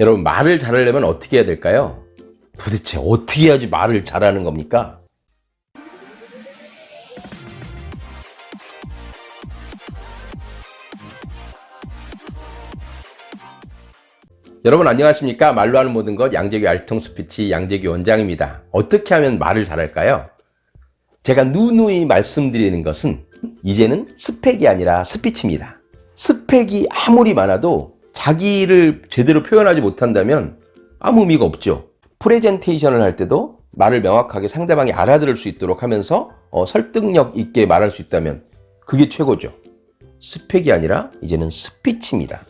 여러분 말을 잘하려면 어떻게 해야 될까요? 도대체 어떻게 해야지 말을 잘하는 겁니까? 여러분 안녕하십니까? 말로 하는 모든 것 양재규 알통 스피치 양재규 원장입니다. 어떻게 하면 말을 잘할까요? 제가 누누이 말씀드리는 것은 이제는 스펙이 아니라 스피치입니다. 스펙이 아무리 많아도 자기를 제대로 표현하지 못한다면 아무 의미가 없죠. 프레젠테이션을 할 때도 말을 명확하게 상대방이 알아들을 수 있도록 하면서 어, 설득력 있게 말할 수 있다면 그게 최고죠. 스펙이 아니라 이제는 스피치입니다.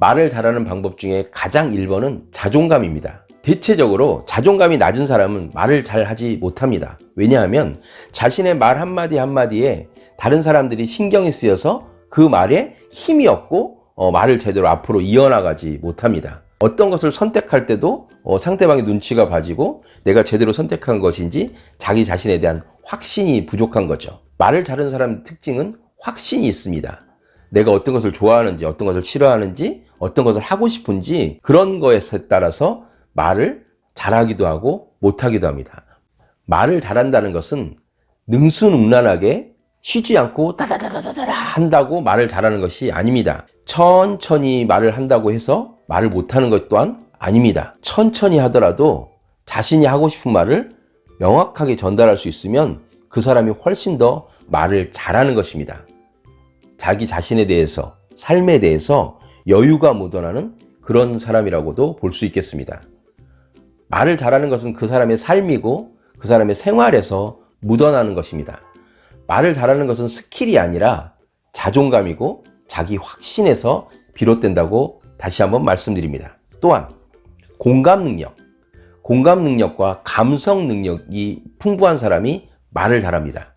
말을 잘하는 방법 중에 가장 1번은 자존감입니다. 대체적으로 자존감이 낮은 사람은 말을 잘 하지 못합니다. 왜냐하면 자신의 말 한마디 한마디에 다른 사람들이 신경이 쓰여서 그 말에 힘이 없고 어, 말을 제대로 앞으로 이어나가지 못합니다. 어떤 것을 선택할 때도 어, 상대방의 눈치가 봐지고 내가 제대로 선택한 것인지 자기 자신에 대한 확신이 부족한 거죠. 말을 잘하는 사람 특징은 확신이 있습니다. 내가 어떤 것을 좋아하는지, 어떤 것을 싫어하는지, 어떤 것을 하고 싶은지 그런 거에 따라서 말을 잘하기도 하고 못하기도 합니다. 말을 잘한다는 것은 능수능란하게 쉬지 않고 따다다다다다 한다고 말을 잘하는 것이 아닙니다. 천천히 말을 한다고 해서 말을 못하는 것 또한 아닙니다. 천천히 하더라도 자신이 하고 싶은 말을 명확하게 전달할 수 있으면 그 사람이 훨씬 더 말을 잘하는 것입니다. 자기 자신에 대해서, 삶에 대해서 여유가 묻어나는 그런 사람이라고도 볼 수 있겠습니다. 말을 잘하는 것은 그 사람의 삶이고 그 사람의 생활에서 묻어나는 것입니다. 말을 잘하는 것은 스킬이 아니라 자존감이고 자기 확신에서 비롯된다고 다시 한번 말씀드립니다. 또한 공감 능력, 공감 능력과 감성 능력이 풍부한 사람이 말을 잘합니다.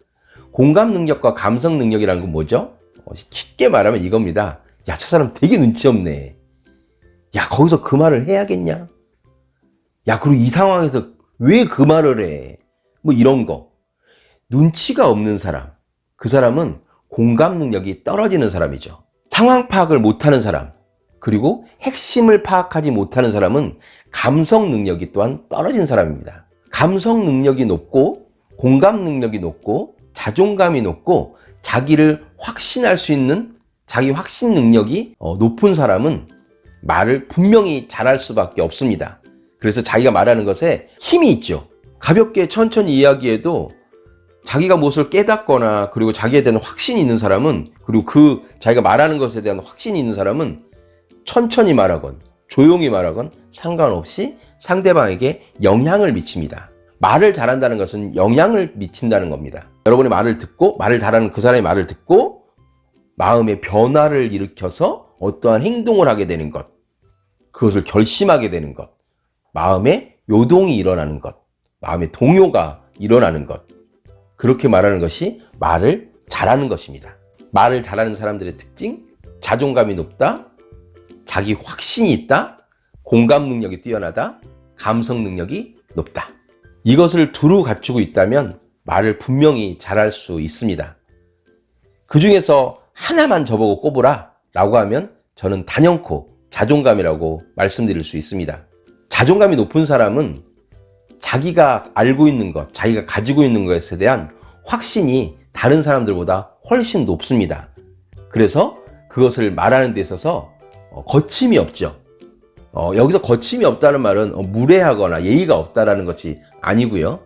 공감 능력과 감성 능력이라는 건 뭐죠? 어, 쉽게 말하면 이겁니다. 야, 저 사람 되게 눈치 없네. 야, 거기서 그 말을 해야겠냐? 야, 그리고 이 상황에서 왜 그 말을 해? 뭐 이런 거. 눈치가 없는 사람. 그 사람은 공감 능력이 떨어지는 사람이죠. 상황 파악을 못하는 사람. 그리고 핵심을 파악하지 못하는 사람은 감성 능력이 또한 떨어진 사람입니다. 감성 능력이 높고 공감 능력이 높고 자존감이 높고 자기를 확신할 수 있는 자기 확신 능력이 어, 높은 사람은 말을 분명히 잘할 수밖에 없습니다. 그래서 자기가 말하는 것에 힘이 있죠. 가볍게 천천히 이야기해도 자기가 무엇을 깨닫거나 그리고 자기에 대한 확신이 있는 사람은 그리고 그 자기가 말하는 것에 대한 확신이 있는 사람은 천천히 말하건 조용히 말하건 상관없이 상대방에게 영향을 미칩니다. 말을 잘한다는 것은 영향을 미친다는 겁니다. 여러분의 말을 듣고 말을 잘하는 그 사람의 말을 듣고 마음의 변화를 일으켜서 어떠한 행동을 하게 되는 것, 그것을 결심하게 되는 것, 마음의 요동이 일어나는 것, 마음의 동요가 일어나는 것, 그렇게 말하는 것이 말을 잘하는 것입니다. 말을 잘하는 사람들의 특징, 자존감이 높다, 자기 확신이 있다, 공감 능력이 뛰어나다, 감성 능력이 높다. 이것을 두루 갖추고 있다면 말을 분명히 잘할 수 있습니다. 그 중에서 하나만 저보고 꼽으라 라고 하면 저는 단연코 자존감이라고 말씀드릴 수 있습니다. 자존감이 높은 사람은 자기가 알고 있는 것, 자기가 가지고 있는 것에 대한 확신이 다른 사람들보다 훨씬 높습니다. 그래서 그것을 말하는 데 있어서 어, 거침이 없죠. 어, 여기서 거침이 없다는 말은 어, 무례하거나 예의가 없다라는 것이 아니고요.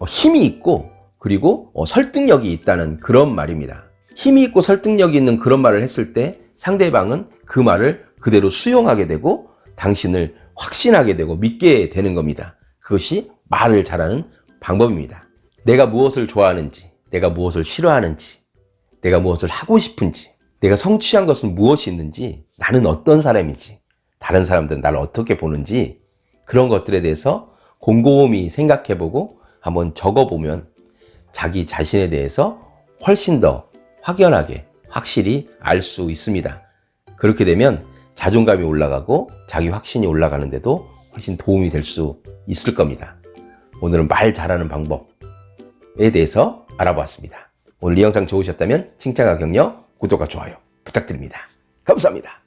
어, 힘이 있고 그리고 어, 설득력이 있다는 그런 말입니다. 힘이 있고 설득력이 있는 그런 말을 했을 때 상대방은 그 말을 그대로 수용하게 되고 당신을 확신하게 되고 믿게 되는 겁니다. 그것이 말을 잘하는 방법입니다. 내가 무엇을 좋아하는지, 내가 무엇을 싫어하는지, 내가 무엇을 하고 싶은지, 내가 성취한 것은 무엇이 있는지, 나는 어떤 사람이지, 다른 사람들은 나를 어떻게 보는지, 그런 것들에 대해서 곰곰이 생각해보고 한번 적어보면 자기 자신에 대해서 훨씬 더 확연하게, 확실히 알 수 있습니다. 그렇게 되면 자존감이 올라가고 자기 확신이 올라가는데도 훨씬 도움이 될 수 있을 겁니다. 오늘은 말 잘하는 방법에 대해서 알아보았습니다. 오늘 이 영상 좋으셨다면 칭찬과 격려, 구독과 좋아요 부탁드립니다. 감사합니다.